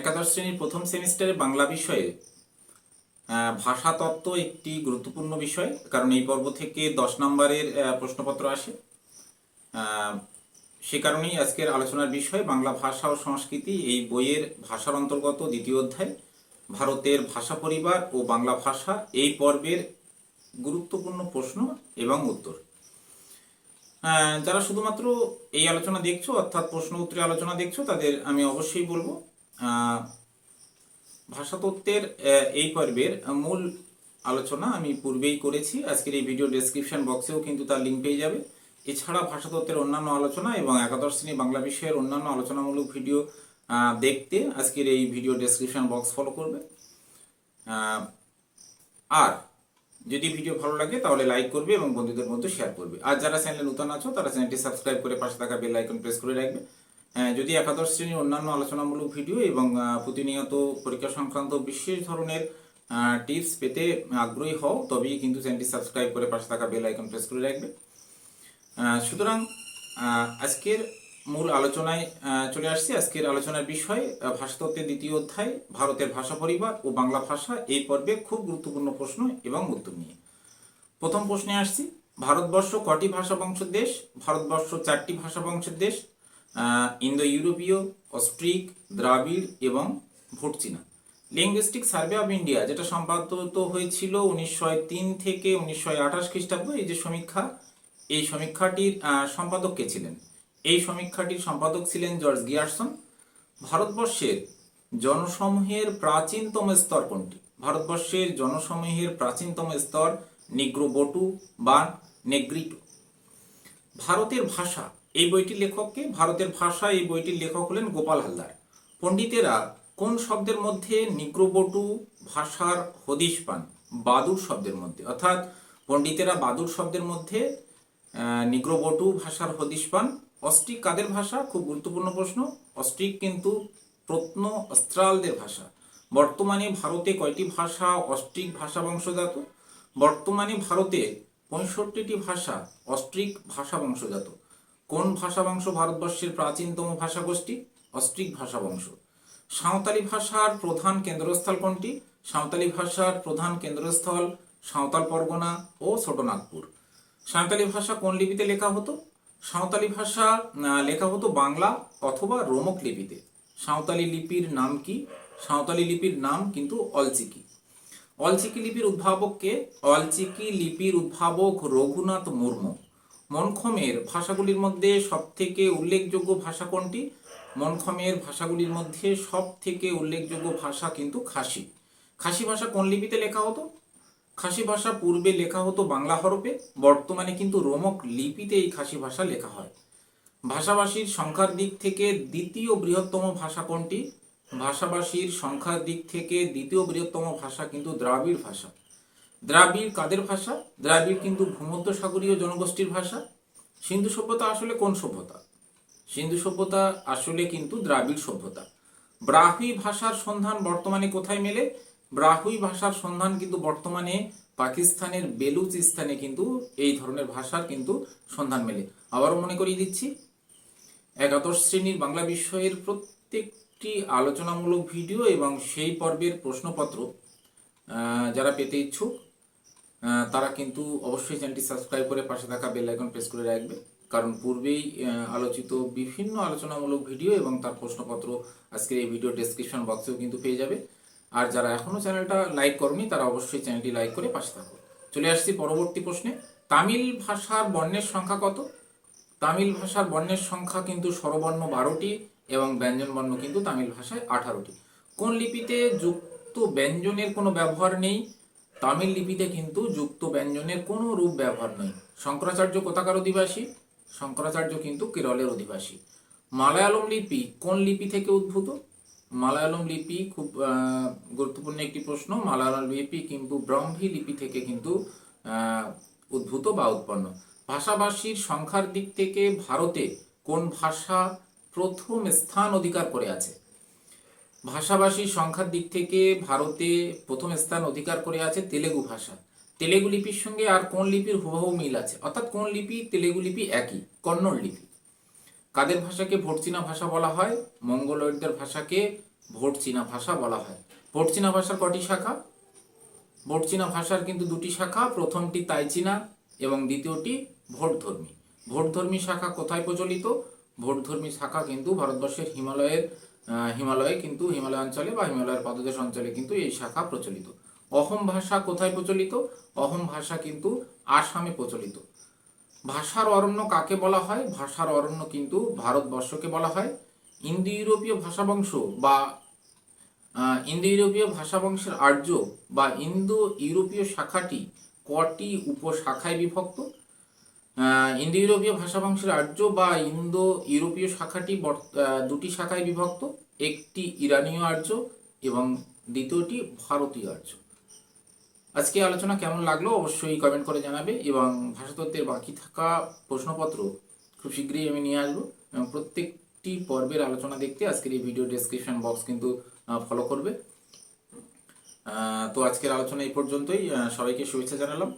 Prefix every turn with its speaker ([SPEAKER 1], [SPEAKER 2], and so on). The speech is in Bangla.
[SPEAKER 1] একাদশ শ্রেণির প্রথম সেমিস্টারে বাংলা বিষয়ে ভাষাতত্ত্ব একটি গুরুত্বপূর্ণ বিষয়, কারণ এই পর্ব থেকে দশ নম্বরের প্রশ্নপত্র আসে। সে কারণেই আজকের আলোচনার বিষয় বাংলা ভাষা ও সংস্কৃতি, এই বইয়ের ভাষার অন্তর্গত দ্বিতীয় অধ্যায়, ভারতের ভাষা পরিবার ও বাংলা ভাষা, এই পর্বের গুরুত্বপূর্ণ প্রশ্ন এবং উত্তর। যারা শুধুমাত্র এই আলোচনা দেখছ, অর্থাৎ প্রশ্ন উত্তরে আলোচনা দেখছ, তাদের আমি অবশ্যই বলব ভাষাতত্ত্বের এই পর্বের মূল আলোচনা আমি পূর্বেই করেছি। আজকের এই ভিডিও ডেসক্রিপশন বক্সেও কিন্তু তার লিঙ্ক পেয়ে যাবে। এছাড়া ভাষাতত্ত্বের অন্যান্য আলোচনা এবং একাদশ শ্রেণি বাংলা বিষয়ের অন্যান্য আলোচনামূলক ভিডিও দেখতে আজকের এই ভিডিও ডেসক্রিপশন বক্স ফলো করবে। আর যদি ভিডিও ভালো লাগে তাহলে লাইক করবে এবং বন্ধুদের মধ্যে শেয়ার করবে। আর যারা চ্যানেলে নতুন আছো, তারা চ্যানেলটি সাবস্ক্রাইব করে পাশে থাকা বেল আইকন প্রেস করে রাখবে। যদি একাদশ শ্রেণির অন্যান্য আলোচনামূলক ভিডিও এবং প্রতিনিয়ত পরীক্ষা সংক্রান্ত বিশেষ ধরনের টিপস পেতে আগ্রহী হও, তবেই কিন্তু চ্যানেলটি সাবস্ক্রাইব করে পাশে থাকা বেল আইকন প্রেস করে রাখবে। সুতরাং আজকের মূল আলোচনায় চলে আসছি। আজকের আলোচনার বিষয় ভাষাতত্ত্বের দ্বিতীয় অধ্যায়, ভারতের ভাষা পরিবার ও বাংলা ভাষা এই পর্বে খুব গুরুত্বপূর্ণ প্রশ্ন এবং উত্তর নিয়ে। প্রথম প্রশ্নে আসছি, ভারতবর্ষ কটি ভাষা বংশের দেশ? ভারতবর্ষ চারটি ভাষা বংশের দেশ? ইন্দো ইউরোপীয় অস্ট্রিক, দ্রাবিড় এবং ভুটচিনা। লিঙ্গুইস্টিক সার্ভে অফ ইন্ডিয়া যেটা সম্পাদিত হয়েছিল উনিশশো তিন থেকে উনিশশো আঠাশ খ্রিস্টাব্দ, এই যে সমীক্ষা, এই সমীক্ষাটির সম্পাদক কে ছিলেন? এই সমীক্ষাটির সম্পাদক ছিলেন জর্জ গিয়ারসন। ভারতবর্ষের জনসমূহের প্রাচীনতম স্তর কোনটি? ভারতবর্ষের জনসমূহের প্রাচীনতম স্তর নিগ্রোবটু বা নেগ্রিটো। ভারতের ভাষা এই বইটির লেখককে ভারতের ভাষা এই বইটির লেখক হলেন গোপাল হালদার। পণ্ডিতেরা কোন শব্দের মধ্যে নিগ্রোবটু ভাষার হদিশ পান? বাদুর শব্দের মধ্যে। অর্থাৎ পণ্ডিতেরা বাদুর শব্দের মধ্যে আহ, নিগ্রোবটু ভাষার হদিশ পান। অস্ট্রিক কাদের ভাষা? খুব গুরুত্বপূর্ণ প্রশ্ন। অস্ট্রিক কিন্তু প্রত্ন অস্ত্রালদের ভাষা। বর্তমানে ভারতে কয়টি ভাষা অস্ট্রিক ভাষা বংশজাত? বর্তমানে ভারতে পঁয়ষট্টিটি ভাষা অস্ট্রিক ভাষা বংশজাত। কোন ভাষা বংশ ভারতবর্ষের প্রাচীনতম ভাষা গোষ্ঠী অস্ট্রিক ভাষা বংশ সাঁওতালি ভাষার প্রধান কেন্দ্রস্থল কোনটি? সাঁওতালি ভাষার প্রধান কেন্দ্রস্থল সাঁওতাল পরগনা ও ছোটনাগপুর। সাঁওতালি ভাষা কোন লিপিতে লেখা হতো? সাঁওতালি ভাষা লেখা হতো বাংলা অথবা রোমক লিপিতে। সাঁওতালি লিপির নাম কি? সাঁওতালি লিপির নাম কিন্তু অলচিকি। অলচিকি লিপির উদ্ভাবককে অলচিকি লিপির উদ্ভাবক রঘুনাথ মুর্মু। মনখমের ভাষাগুলির মধ্যে সবথেকে উল্লেখযোগ্য ভাষা কোনটি? মনখমের ভাষাগুলির মধ্যে সবথেকে উল্লেখযোগ্য ভাষা কিন্তু খাসি। খাসি ভাষা কোন লিপিতে লেখা হতো? খাসি ভাষা পূর্বে লেখা হতো বাংলা হরফে, বর্তমানে কিন্তু রোমক লিপিতে এই খাসি ভাষা লেখা হয়। ভাষাভাষীর সংখ্যার দিক থেকে দ্বিতীয় বৃহত্তম ভাষা কোনটি? ভাষাভাষীর সংখ্যার দিক থেকে দ্বিতীয় বৃহত্তম ভাষা কিন্তু দ্রাবিড় ভাষা। দ্রাবিড় কাদের ভাষা? দ্রাবিড় কিন্তু ভূমধ্য সাগরীয় জনগোষ্ঠীর ভাষা। সিন্ধু সভ্যতা আসলে কোন সভ্যতা? সিন্ধু সভ্যতা আসলে কিন্তু দ্রাবিড় সভ্যতা। ব্রাহুই ভাষার সন্ধান বর্তমানে কোথায় মেলে? ব্রাহুই ভাষার সন্ধান কিন্তু বর্তমানে পাকিস্তানের বেলুচিস্তানে কিন্তু এই ধরনের ভাষার কিন্তু সন্ধান মেলে। আবারও মনে করিয়ে দিচ্ছি, একাদশ শ্রেণির বাংলা বিষয়ের প্রত্যেকটি আলোচনামূলক ভিডিও এবং সেই পর্বের প্রশ্নপত্র যারা পেতে ইচ্ছুক তারা কিন্তু অবশ্যই চ্যানেলটি সাবস্ক্রাইব করে পাশে থাকা বেল আইকন প্রেস করে রাখবে। কারণ পূর্বেই আলোচিত বিভিন্ন আলোচনামূলক ভিডিও এবং তার প্রশ্নপত্র আজকের এই ভিডিও ডেসক্রিপশন বক্সেও কিন্তু পেয়ে যাবে। আর যারা এখনও চ্যানেলটা লাইক করনি, তারা অবশ্যই চ্যানেলটি লাইক করে পাশে থাকো। চলে আসছি পরবর্তী প্রশ্নে। তামিল ভাষার বর্ণের সংখ্যা কত? তামিল ভাষার বর্ণের সংখ্যা কিন্তু স্বরবর্ণ বারোটি এবং ব্যঞ্জন বর্ণ কিন্তু তামিল ভাষায় আঠারোটি। কোন লিপিতে যুক্ত ব্যঞ্জনের কোনো ব্যবহার নেই? তামিল লিপিতে কিন্তু যুক্ত ব্যঞ্জনের কোনো রূপ ব্যবহার নেই। শঙ্করাচার্য কোথাকার অধিবাসী? শঙ্করাচার্য কিন্তু কেরলের অধিবাসী। মালায়ালম লিপি কোন লিপি থেকে উদ্ভূত? মালায়ালম লিপি খুব গুরুত্বপূর্ণ একটি প্রশ্ন। মালায়ালম লিপি কিন্তু ব্রহ্মী লিপি থেকে কিন্তু উদ্ভূত বা উৎপন্ন। ভাষাভাষীর সংখ্যার দিক থেকে ভারতে কোন ভাষা প্রথম স্থান অধিকার করে আছে? ভাষাভাষীর সংখ্যার দিক থেকে ভারতে প্রথম স্থান অধিকার করে আছে তেলেগু ভাষা। তেলেগু লিপির সঙ্গে আর কোন লিপির হুবহু মিল আছে? অর্থাৎ কোন লিপি, তেলেগু লিপি একই, কন্নড় লিপি। কাদের ভাষাকে ভর্চিনা ভাষা বলা হয়? মঙ্গোলয়েডদের ভাষাকে ভোট চীনা ভাষা বলা হয়। ভোট চীনা ভাষার কটি শাখা? ভোট চীনা ভাষার কিন্তু দুটি শাখা, প্রথমটি তাই চীনা এবং দ্বিতীয়টি ভোটধর্মী। ভোটধর্মী শাখা কোথায় প্রচলিত? ভোটধর্মী শাখা কিন্তু ভারতবর্ষের হিমালয়ের হিমালয়ে কিন্তু হিমালয় অঞ্চলে বা হিমালয়ের পাদদেশ অঞ্চলে কিন্তু এই শাখা প্রচলিত। অহম ভাষা কোথায় প্রচলিত? অহম ভাষা কিন্তু আসামে প্রচলিত। ভাষার অরণ্য কাকে বলা হয়? ভাষার অরণ্য কিন্তু ভারতবর্ষকে বলা হয়। ইন্দো ইউরোপীয় ভাষাবংশ বা ইন্দো ইউরোপীয় ভাষাবংশের আর্য বা ইন্দো ইউরোপীয় শাখাটি কটি উপশাখায় বিভক্ত? ইন্দো ইউরোপীয় ভাষাবংশের আর্য বা ইন্দো ইউরোপীয় শাখাটি দুটি শাখায় বিভক্ত। একটি ইরানীয় আর্য এবং দ্বিতীয়টি ভারতীয় আর্য। আজকে আলোচনা কেমন লাগল অবশ্যই কমেন্ট করে জানাবে এবং ভাষাতত্ত্বের বাকি থাকা প্রশ্নপত্র খুব শীঘ্রই আমি নিয়ে আসব এবং প্রত্যেকটি পর্বের আলোচনা দেখতে আজকের এই ভিডিও ডেসক্রিপশন বক্স কিন্তু ফলো করবে। তো আজকের আলোচনা এই পর্যন্তই। সবাইকে শুভেচ্ছা জানালাম।